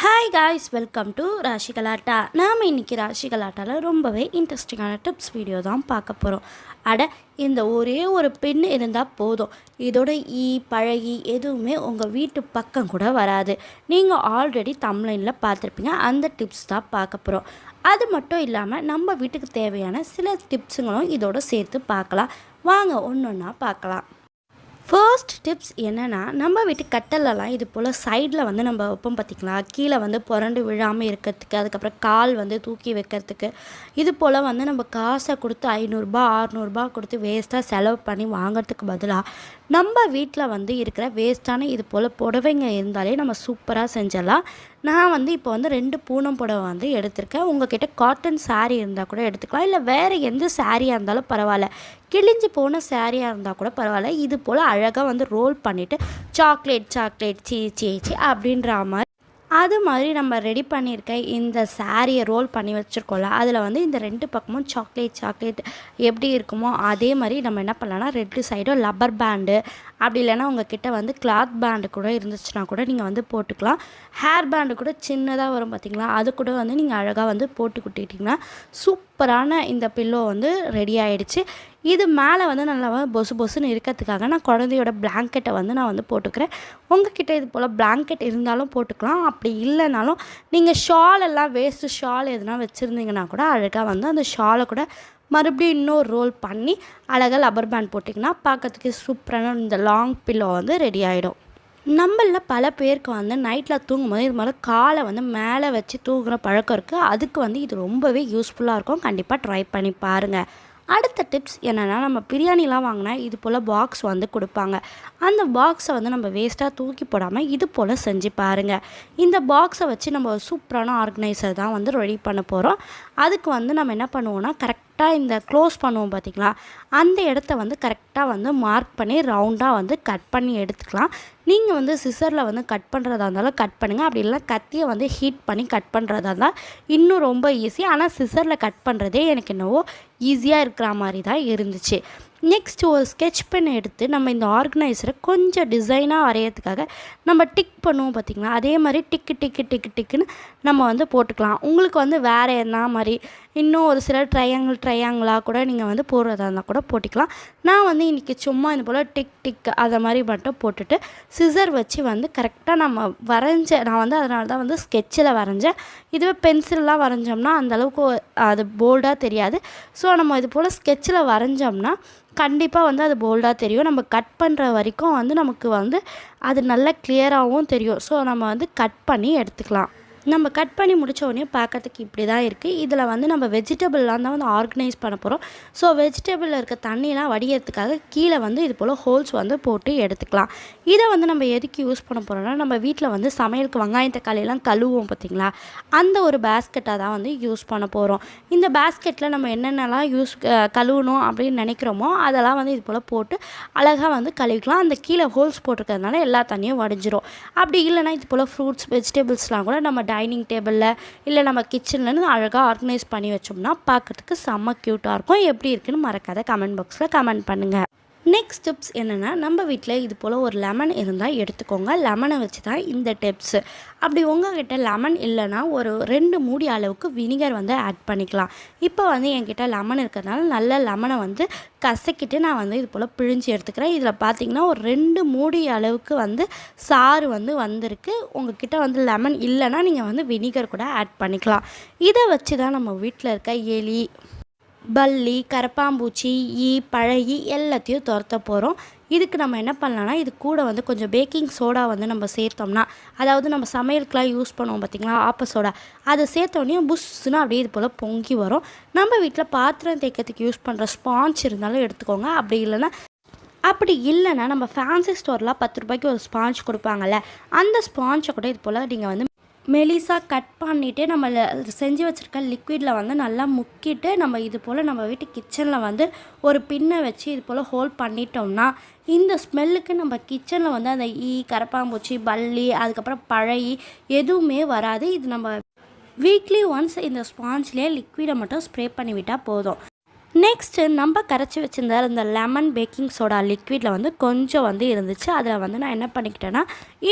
Hi guys welcome to Rashi Galatta நாம் இன்றைக்கி ராஷி கலாட்டாவில் ரொம்பவே இன்ட்ரெஸ்டிங்கான டிப்ஸ் வீடியோ தான் பார்க்க போகிறோம் அட இந்த ஒரே ஒரு பெண் இருந்தால் போதும். இதோட ஈ பழகி எதுவுமே உங்கள் வீட்டு பக்கம் கூட வராது. நீங்கள் ஆல்ரெடி தமிழ்லைனில் பார்த்துருப்பீங்க அந்த டிப்ஸ் தான் பார்க்க போகிறோம் அது மட்டும் இல்லாமல் நம்ம வீட்டுக்கு தேவையான சில டிப்ஸுங்களும் இதோட சேர்த்து பார்க்கலாம். வாங்க ஒன்று ஒன்றா பார்க்கலாம். ஃபர்ஸ்ட் டிப்ஸ் என்னென்னா நம்ம வீட்டு கட்டலெல்லாம் இது போல் சைடில் வந்து நம்ம வைப்போம் பார்த்திங்களா கீழே வந்து புரண்டு விழாமல் இருக்கிறதுக்கு அதுக்கப்புறம் கால் வந்து தூக்கி வைக்கிறதுக்கு இது போல் வந்து நம்ம காசை கொடுத்து ஐநூறுரூபா ஆறுநூறுபா கொடுத்து வேஸ்ட்டாக செலவு பண்ணி வாங்குறதுக்கு பதிலாக நம்ம வீட்டில் வந்து இருக்கிற வேஸ்ட்டான இது போல் புடவைங்க இருந்தாலே நம்ம சூப்பராக செஞ்சிடலாம். நான் வந்து இப்போ வந்து ரெண்டு பூனம் புடவை வந்து எடுத்திருக்கேன். உங்ககிட்ட காட்டன் சாரீ இருந்தால் கூட எடுத்துக்கலாம். இல்லை வேறு எந்த சாரியாக இருந்தாலும் பரவாயில்ல. கிழிஞ்சு போன சாரியாக இருந்தால் கூட பரவாயில்ல. இது போல் அழகாக வந்து ரோல் பண்ணிவிட்டு சாக்லேட் சாக்லேட் சீ சீ சீ அப்படின்ற மாதிரி அது மாதிரி நம்ம ரெடி பண்ணியிருக்க இந்த சாரியை ரோல் பண்ணி வச்சுருக்கோம்ல அதில் வந்து இந்த ரெண்டு பக்கமும் சாக்லேட் சாக்லேட் எப்படி இருக்குமோ அதே மாதிரி நம்ம என்ன பண்ணலாம்னா ரெண்டு சைடும் லப்பர் பேண்டு அப்படி இல்லைன்னா உங்ககிட்ட வந்து கிளாத் பேண்டு கூட இருந்துச்சுன்னா கூட நீங்கள் வந்து போட்டுக்கலாம். ஹேர் பேண்டு கூட சின்னதாக வரும் பார்த்தீங்களா அது கூட வந்து நீங்கள் அழகாக வந்து போட்டு குட்டிட்டிங்கன்னா சூப்பரான இந்த பில்லோ வந்து ரெடி ஆகிடுச்சு இது மேலே வந்து நல்லா பொசு பொசுன்னு இருக்கிறதுக்காக நான் குழந்தையோட பிளாங்கெட்டை வந்து நான் வந்து போட்டுக்கிறேன். உங்ககிட்ட இது போல் பிளாங்கெட் இருந்தாலும் போட்டுக்கலாம். அப்படி இல்லைனாலும் நீங்கள் ஷால் எல்லாம் வேஸ்ட்டு ஷால் எதுனா வச்சுருந்தீங்கன்னா கூட அழகாக வந்து அந்த ஷாலை கூட மறுபடியும் இன்னொரு ரோல் பண்ணி அழகாக லப்பர் பேண்ட் போட்டிங்கன்னா பார்க்கறதுக்கு சூப்பரான இந்த லாங் பில்லோ வந்து ரெடி ஆகிடும் நம்மளில் பல பேருக்கு வந்து நைட்டில் தூங்கும்போது இது மாதிரி காலை வந்து மேலே வச்சு தூங்குகிற பழக்கம் இருக்குது அதுக்கு வந்து இது ரொம்பவே யூஸ்ஃபுல்லாக இருக்கும். கண்டிப்பாக ட்ரை பண்ணி பாருங்கள் அடுத்த டிப்ஸ் என்னென்னா நம்ம பிரியாணிலாம் வாங்கினா இது போல் பாக்ஸ் வந்து கொடுப்பாங்க. அந்த பாக்ஸை வந்து நம்ம வேஸ்ட்டாக தூக்கி போடாமல் இது போல் செஞ்சு பாருங்கள் இந்த பாக்ஸை வச்சு நம்ம சூப்பரான ஆர்கனைசர் தான் வந்து ரெடி பண்ண போகிறோம் அதுக்கு வந்து நம்ம என்ன பண்ணுவோம்னா கரெக்டாக இந்த க்ளோஸ் பண்ணுவோம் பார்த்திங்களா அந்த இடத்த வந்து கரெக்டாக வந்து மார்க் பண்ணி ரவுண்டாக வந்து கட் பண்ணி எடுத்துக்கலாம். நீங்கள் வந்து சிசரில் வந்து கட் பண்ணுறதா இருந்தாலும் கட் பண்ணுங்கள் அப்படி இல்லை கத்தியை வந்து ஹீட் பண்ணி கட் பண்ணுறதா இருந்தால் இன்னும் ரொம்ப ஈஸி ஆனால் சிசரில் கட் பண்ணுறதே எனக்கு என்னவோ ஈஸியாக இருக்கிற மாதிரி தான் இருந்துச்சு. நெக்ஸ்ட் ஒரு ஸ்கெட்ச் பென் எடுத்து நம்ம இந்த ஆர்கனைசரை கொஞ்சம் டிசைனாக வரையிறதுக்காக நம்ம டிக் பண்ணுவோம் பார்த்திங்களா அதே மாதிரி டிக்கு டிக்கு டிக்கு டிக்குன்னு நம்ம வந்து போட்டுக்கலாம். உங்களுக்கு வந்து வேறு என்ன மாதிரி? இன்னும் ஒரு சில ட்ரையாங்கிள் ட்ரையாங்கிளாக கூட நீங்கள் வந்து போடுறதா இருந்தால் கூட போட்டுக்கலாம். நான் வந்து இன்றைக்கி சும்மா இந்த போல் டிக் டிக் அதை மாதிரி மட்டும் போட்டுட்டு சிசர் வச்சு வந்து கரெக்டாக நம்ம வரைஞ்ச நான் வந்து அதனால தான் வந்து ஸ்கெட்சில் வரைஞ்சேன். இதுவே பென்சிலெலாம் வரைஞ்சோம்னா அந்தளவுக்கு அது போல்டாக தெரியாது. ஸோ நம்ம இது போல் ஸ்கெட்சில் வரைஞ்சோம்னா கண்டிப்பாக வந்து அது போல்டாக தெரியும். நம்ம கட் பண்ணுற வரைக்கும் வந்து நமக்கு வந்து அது நல்லா கிளியராகவும் தெரியும். ஸோ நம்ம வந்து கட் பண்ணி எடுத்துக்கலாம். நம்ம கட் பண்ணி முடித்த உடனே பார்க்கறதுக்கு இப்படி தான் இருக்குது இதில் வந்து நம்ம வெஜிடபிள்லாம் தான் வந்து ஆர்கனைஸ் பண்ண போகிறோம் ஸோ வெஜிடபிளில் இருக்க தண்ணியெலாம் வடிகிறதுக்காக கீழே வந்து இது போல் ஹோல்ஸ் வந்து போட்டு எடுத்துக்கலாம். இதை வந்து நம்ம எதுக்கு யூஸ் பண்ண போகிறோம்னா நம்ம வீட்டில் வந்து சமையலுக்கு வெங்காயம் தக்காளியெல்லாம் கழுவுவோம் பார்த்திங்களா அந்த ஒரு பேஸ்கெட்டாக தான் வந்து யூஸ் பண்ண போகிறோம் இந்த பேஸ்கெட்டில் நம்ம என்னென்னலாம் யூஸ் கழுவணும் அப்படின்னு நினைக்கிறோமோ அதெல்லாம் வந்து இது போல் போட்டு அழகாக வந்து கழுவிக்கலாம். அந்த கீழே ஹோல்ஸ் போட்டிருக்கிறதுனால எல்லா தண்ணியும் வடிஞ்சிரும். அப்படி இல்லைனா இது போல் ஃப்ரூட்ஸ் வெஜிடபிள்ஸ்லாம் கூட நம்ம டைனிங் டேபிளில் இல்லை நம்ம கிச்சன்லேருந்து அழகாக ஆர்கனைஸ் பண்ணி வச்சோம்னா பார்க்கறதுக்கு செம்ம க்யூட்டாக இருக்கும். எப்படி இருக்குன்னு மறக்காத கமெண்ட் பாக்ஸில் கமெண்ட் பண்ணுங்கள் நெக்ஸ்ட் டிப்ஸ் என்னென்னா நம்ம வீட்டில் இது போல் ஒரு லெமன் இருந்தால் எடுத்துக்கோங்க. லெமனை வச்சு தான் இந்த டிப்ஸு அப்படி உங்ககிட்ட லெமன் இல்லைன்னா ஒரு ரெண்டு மூடி அளவுக்கு வினிகர் வந்து ஆட் பண்ணிக்கலாம். இப்போ வந்து என்கிட்ட லெமன் இருக்கிறதுனால நல்ல லெமனை வந்து கசக்கிட்டு நான் வந்து இது போல் பிழிஞ்சு எடுத்துக்கிறேன். இதில் பார்த்தீங்கன்னா ஒரு ரெண்டு மூடி அளவுக்கு வந்து சாறு வந்து வந்திருக்கு. உங்ககிட்ட வந்து லெமன் இல்லைன்னா நீங்கள் வந்து வினிகர் கூட ஆட் பண்ணிக்கலாம். இதை வச்சு தான் நம்ம வீட்டில் இருக்க எலி பல்லி கரப்பாம்பூச்சி ஈ பழகி எல்லாத்தையும் துரத்த போகிறோம் இதுக்கு நம்ம என்ன பண்ணலாம்னா இது கூட வந்து கொஞ்சம் பேக்கிங் சோடா வந்து நம்ம சேர்த்தோம்னா அதாவது நம்ம சமையலுக்குலாம் யூஸ் பண்ணுவோம் பார்த்திங்களா ஆப்ப சோடா அதை சேர்த்தோடனே புஷ்ஷுன்னு அப்படியே இது போல் பொங்கி வரும். நம்ம வீட்டில் பாத்திரம் தேய்க்கிறதுக்கு யூஸ் பண்ணுற ஸ்பாஞ்ச் இருந்தாலும் எடுத்துக்கோங்க. அப்படி இல்லைன்னா அப்படி இல்லைன்னா நம்ம ஃபேன்சி ஸ்டோர்லாம் பத்து ரூபாய்க்கு ஒரு ஸ்பாஞ்ச் கொடுப்பாங்கல்ல அந்த ஸ்பாஞ்சை கூட இது போல் நீங்கள் வந்து மெலிசாக கட் பண்ணிவிட்டு நம்ம செஞ்சு வச்சுருக்க லிக்விடில் வந்து நல்லா முக்கிட்டு நம்ம இது போல் நம்ம வீட்டு கிச்சனில் வந்து ஒரு பின்னை வச்சு இது போல் ஹோல்ட் பண்ணிட்டோம்னா இந்த ஸ்மெல்லுக்கு நம்ம கிச்சனில் வந்து அந்த ஈ கரப்பாம்பூச்சி பல்லி அதுக்கப்புறம் பழைய எதுவுமே வராது. இது நம்ம வீக்லி ஒன்ஸ் இந்த ஸ்பாஞ்ச்லேயே லிக்விடை மட்டும் ஸ்ப்ரே பண்ணிவிட்டால் போதும். நெக்ஸ்ட்டு நம்ம கரைச்சி வச்சிருந்த அந்த லெமன் பேக்கிங் சோடா லிக்விடில் வந்து கொஞ்சம் வந்து இருந்துச்சு. அதில் வந்து நான் என்ன பண்ணிக்கிட்டேன்னா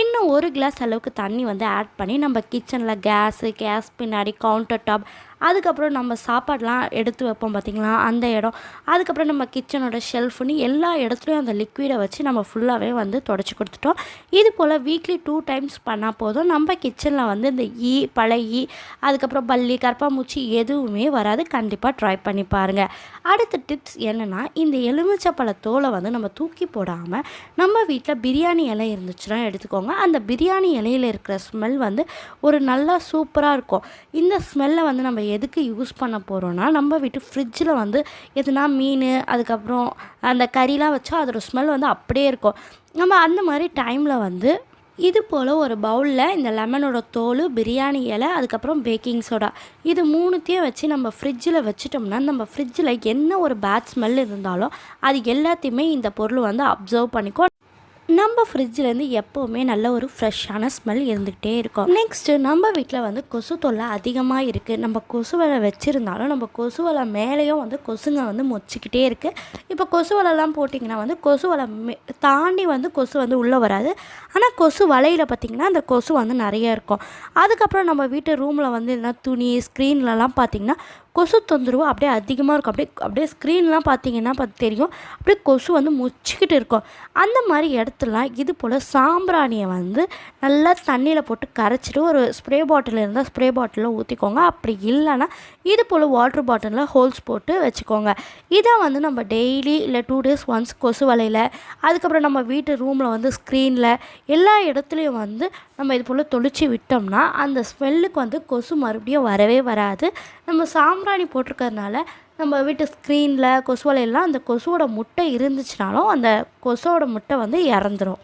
இன்னும் ஒரு கிளாஸ் அளவுக்கு தண்ணி வந்து ஆட் பண்ணி நம்ம கிச்சனில் கேஸு கேஸ் பின்னாடி கவுண்டர் டாப் அதுக்கப்புறம் நம்ம சாப்பாடெலாம் எடுத்து வைப்போம் பார்த்திங்களா? அந்த இடம். அதுக்கப்புறம் நம்ம கிச்சனோட ஷெல்ஃப்னு எல்லா இடத்துலையும் அந்த லிக்விடை வச்சு நம்ம ஃபுல்லாகவே வந்து தொடச்சி கொடுத்துட்டோம். இது போல் வீக்லி டூ டைம்ஸ் பண்ணால் போதும். நம்ம கிச்சனில் வந்து இந்த ஈ பழைய ஈ அதுக்கப்புறம் பல்லி கரப்பாம்பூச்சி எதுவுமே வராது. கண்டிப்பாக ட்ரை பண்ணி பாருங்கள் அடுத்த டிப்ஸ் என்னென்னா இந்த எலுமிச்சப்பழ தோலை வந்து நம்ம தூக்கி போடாமல் நம்ம வீட்டில் பிரியாணி இலை இருந்துச்சுன்னா எடுத்துக்கோங்க. அந்த பிரியாணி இலையில் இருக்கிற ஸ்மெல் வந்து ஒரு நல்லா சூப்பராக இருக்கும். இந்த ஸ்மெல்லை வந்து நம்ம எதுக்கு யூஸ் பண்ண போகிறோன்னா நம்ம வீட்டு ஃப்ரிட்ஜில் வந்து எதுனா மீன் அதுக்கப்புறம் அந்த கறிலாம் வச்சா அதோட ஸ்மெல் வந்து அப்படியே இருக்கும். நம்ம அந்த மாதிரி டைமில் வந்து இது போல் ஒரு பவுலில் இந்த லெமனோட தோல் பிரியாணி இலை அதுக்கப்புறம் பேக்கிங் சோடா இது மூணுத்தையும் வச்சு நம்ம ஃப்ரிட்ஜில் வச்சுட்டோம்னா நம்ம ஃப்ரிட்ஜில் என்ன ஒரு பேட் ஸ்மெல் இருந்தாலும் அது எல்லாத்தையுமே இந்த பொருள் வந்து அப்சர்வ் பண்ணிக்கும். நம்ம ஃப்ரிட்ஜ்லேருந்து எப்போவுமே நல்ல ஒரு ஃப்ரெஷ்ஷான ஸ்மெல் இருந்துக்கிட்டே இருக்கும். நெக்ஸ்ட்டு நம்ம வீட்டில் வந்து கொசு தொல்லை அதிகமாக இருக்குது நம்ம கொசு வலை வச்சுருந்தாலும் நம்ம கொசு வலை மேலேயும் வந்து கொசுங்க வந்து மொச்சிக்கிட்டே இருக்குது இப்போ கொசு வலைலாம் போட்டிங்கன்னா வந்து கொசு வலை மே தாண்டி வந்து கொசு வந்து உள்ளே வராது. ஆனால் கொசு வலையில் பார்த்திங்கன்னா அந்த கொசு வந்து நிறைய இருக்கும். அதுக்கப்புறம் நம்ம வீட்டு ரூமில் வந்து என்ன துணி ஸ்க்ரீன்லலாம் பார்த்திங்கன்னா கொசு தொந்தரவு அப்படியே அதிகமாக இருக்கும். அப்படியே அப்படியே ஸ்க்ரீன்லாம் பார்த்தீங்கன்னா பார்த்து தெரியும். அப்படியே கொசு வந்து முச்சிக்கிட்டு இருக்கும். அந்த மாதிரி இடத்துலலாம் இது போல் சாம்பிராணியை வந்து நல்லா தண்ணியில் போட்டு கரைச்சிட்டு ஒரு ஸ்ப்ரே பாட்டில் இருந்தால் ஸ்ப்ரே பாட்டிலில் ஊற்றிக்கோங்க அப்படி இல்லைன்னா இது போல் வாட்ரு பாட்டிலில் ஹோல்ஸ் போட்டு வச்சுக்கோங்க. இதை வந்து நம்ம டெய்லி இல்லை டூ டேஸ் ஒன்ஸ் கொசு வலையில் அதுக்கப்புறம் நம்ம வீட்டு ரூமில் வந்து ஸ்க்ரீனில் எல்லா இடத்துலையும் வந்து நம்ம இது போல் தொளிச்சு விட்டோம்னா அந்த ஸ்மெல்லுக்கு வந்து கொசு மறுபடியும் வரவே வராது. நம்ம சாம்பிராணி போட்டிருக்கறதுனால நம்ம வீட்டு ஸ்க்ரீனில் கொசுவலையெல்லாம் அந்த கொசுவோட முட்டை இருந்துச்சுனாலும் அந்த கொசுவோட முட்டை வந்து இறந்துரும்.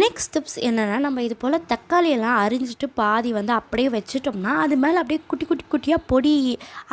நெக்ஸ்ட் ஸ்டெப்ஸ் என்னென்னா நம்ம இது போல் தக்காளியெல்லாம் அரிஞ்சிட்டு பாதி வந்து அப்படியே வச்சுட்டோம்னா அது மேலே அப்படியே குட்டி குட்டி குட்டியாக பொடி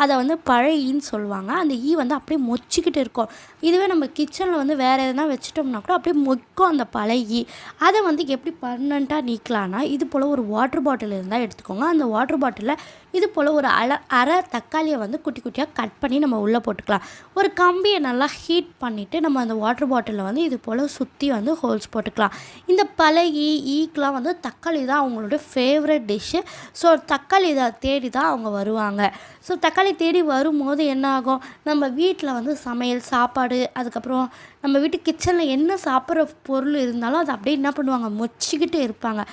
அதை வந்து பழையின்னு சொல்லுவாங்க. அந்த ஈ வந்து அப்படியே மொச்சிக்கிட்டு இருக்கும். இதுவே நம்ம கிச்சனில் வந்து வேறு எதனா வச்சுட்டோம்னா கூட அப்படியே மொக்கும் அந்த பழைய அதை வந்து எப்படி பர்மனண்ட்டாக நீக்கலான்னா இது போல் ஒரு வாட்டர் பாட்டில் இருந்தால் எடுத்துக்கோங்க. அந்த வாட்டர் பாட்டிலில் இது போல் ஒரு அல அரை தக்காளியை வந்து குட்டி குட்டியாக கட் பண்ணி நம்ம உள்ளே போட்டுக்கலாம். ஒரு கம்பியை நல்லா ஹீட் பண்ணிவிட்டு நம்ம அந்த வாட்டர் பாட்டிலில் வந்து இது போல் சுற்றி வந்து ஹோல்ஸ் போட்டுக்கலாம். இந்த பழகி ஈக்கெலாம் வந்து தக்காளி தான் அவங்களோட ஃபேவரட் டிஷ்ஷு ஸோ தக்காளி இதை தேடி தான் அவங்க வருவாங்க. ஸோ தக்காளி தேடி வரும்போது என்ன ஆகும்? நம்ம வீட்டில் வந்து சமையல் சாப்பாடு அதுக்கப்புறம் நம்ம வீட்டு கிச்சனில் என்ன சாப்பிட்ற பொருள் இருந்தாலும் அதை அப்படியே என்ன பண்ணுவாங்க? மொச்சிக்கிட்டு இருப்பாங்க.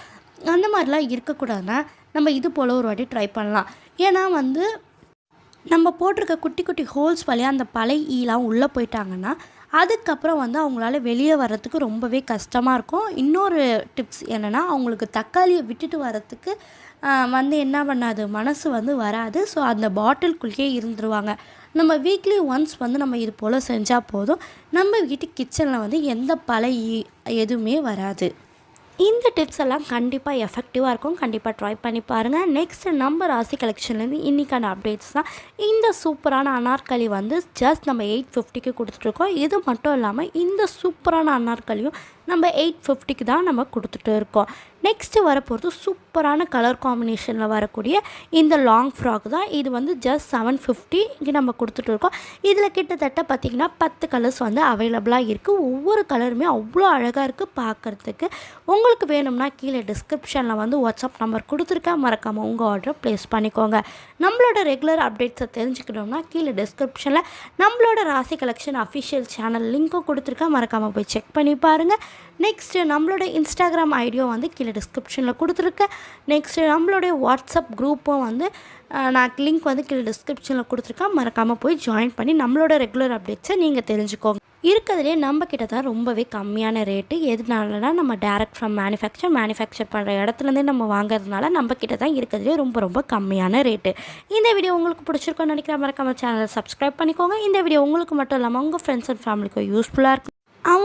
அந்த மாதிரிலாம் இருக்கக்கூடாதுன்னா நம்ம இது போல் ஒரு வாட்டி ட்ரை பண்ணலாம். ஏன்னா வந்து நம்ம போட்டிருக்க குட்டி குட்டி ஹோல்ஸ் வழியாக அந்த பழைய ஈலாம் உள்ளே போயிட்டாங்கன்னா அதுக்கப்புறம் வந்து அவங்களால வெளியே வர்றதுக்கு ரொம்பவே கஷ்டமாக இருக்கும். இன்னொரு டிப்ஸ் என்னென்னா அவங்களுக்கு தக்காளியை விட்டுட்டு வர்றதுக்கு வந்து என்ன பண்ணாது மனசு வந்து வராது. ஸோ அந்த பாட்டில்குள்ளேயே இருந்துருவாங்க. நம்ம வீக்லி ஒன்ஸ் வந்து நம்ம இது போல் செஞ்சால் போதும். நம்ம வீட்டு கிச்சனில் வந்து எந்த பழைய எதுவுமே வராது. இந்த டிப்ஸ் எல்லாம் கண்டிப்பாக எஃபெக்டிவாக இருக்கும். கண்டிப்பாக ட்ரை பண்ணி பாருங்கள் நெக்ஸ்ட் நம்ம ராசி கலெக்ஷன்லேருந்து இன்றைக்கான அப்டேட்ஸ் தான். இந்த சூப்பரான அனார்கலி வந்து ஜஸ்ட் நம்ம எயிட் ஃபிஃப்டிக்கு கொடுத்துட்ருக்கோம் இது மட்டும் இல்லாமல் இந்த சூப்பரான அனார்கலியும் நம்ம எயிட் ஃபிஃப்டிக்கு தான் நம்ம கொடுத்துட்டு இருக்கோம். நெக்ஸ்ட்டு வரப்போகிறது சூப்பரான கலர் காம்பினேஷனில் வரக்கூடிய இந்த லாங் ஃப்ராக் தான். இது வந்து ஜஸ்ட் செவன் ஃபிஃப்டிக்கு நம்ம கொடுத்துட்டு இருக்கோம். இதில் கிட்டத்தட்ட பார்த்திங்கன்னா பத்து கலர்ஸ் வந்து அவைலபிளாக இருக்குது ஒவ்வொரு கலருமே அவ்வளோ அழகாக இருக்குது பார்க்குறதுக்கு உங்களுக்கு வேணும்னா கீழே டிஸ்கிரிப்ஷனில் வந்து வாட்ஸ்அப் நம்பர் கொடுத்துருக்கேன் மறக்காமல் உங்கள் ஆர்டரை ப்ளேஸ் பண்ணிக்கோங்க. நம்மளோட ரெகுலர் அப்டேட்ஸை தெரிஞ்சுக்கணும்னா கீழே டிஸ்கிரிப்ஷனில் நம்மளோட ராசி கலெக்ஷன் அஃபிஷியல் சேனல் லிங்க்கும் கொடுத்துருக்கேன் மறக்காமல் போய் செக் பண்ணி பாருங்கள் நெக்ஸ்ட்டு நம்மளோட இன்ஸ்டாகிராம் ஐடியோ வந்து கீழே டிஸ்கிரிப்ஷனில் கொடுத்துருக்கேன் நெக்ஸ்ட்டு நம்மளுடைய வாட்ஸ்அப் குரூப்பும் வந்து நான் லிங்க் வந்து கீழே டிஸ்கிரிப்ஷனில் கொடுத்துருக்கேன். மறக்காமல் போய் ஜாயின் பண்ணி நம்மளோட ரெகுலர் அப்டேட்ஸை நீங்கள் தெரிஞ்சுக்கோங்க. இருக்கிறதுலே நம்ம கிட்ட தான் ரொம்பவே கம்மியான ரேட்டு எதுனாலனா நம்ம டேரக்ட் ஃப்ரம் மேனுஃபேக்சர் மேனுஃபேக்சர் பண்ணுற இடத்துலேருந்தே நம்ம வாங்குறதுனால நம்ம கிட்ட தான் இருக்கிறதுலே ரொம்ப ரொம்ப கம்மியான ரேட்டு இந்த வீடியோ உங்களுக்கு பிடிச்சிருக்கோன்னு நினைக்கிற மறக்காம சேனலை சப்ஸ்கிரைப் பண்ணிக்கோங்க. இந்த வீடியோ உங்களுக்கு மட்டும் இல்லாமல் உங்கள் ஃப்ரெண்ட்ஸ் அண்ட் ஃபேமிலிக்கும் யூஸ்ஃபுல்லாக இருக்கும்.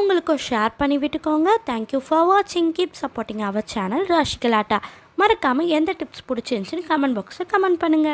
அவங்களுக்கும் ஷேர் பண்ணி விட்டுக்கோங்க. தேங்க்யூ ஃபார் வாட்சிங் keep supporting our channel Rasi Galatta மறக்காமல் எந்த டிப்ஸ் பிடிச்சிருந்துச்சின்னு கமெண்ட் பாக்ஸில் கமெண்ட் பண்ணுங்கள்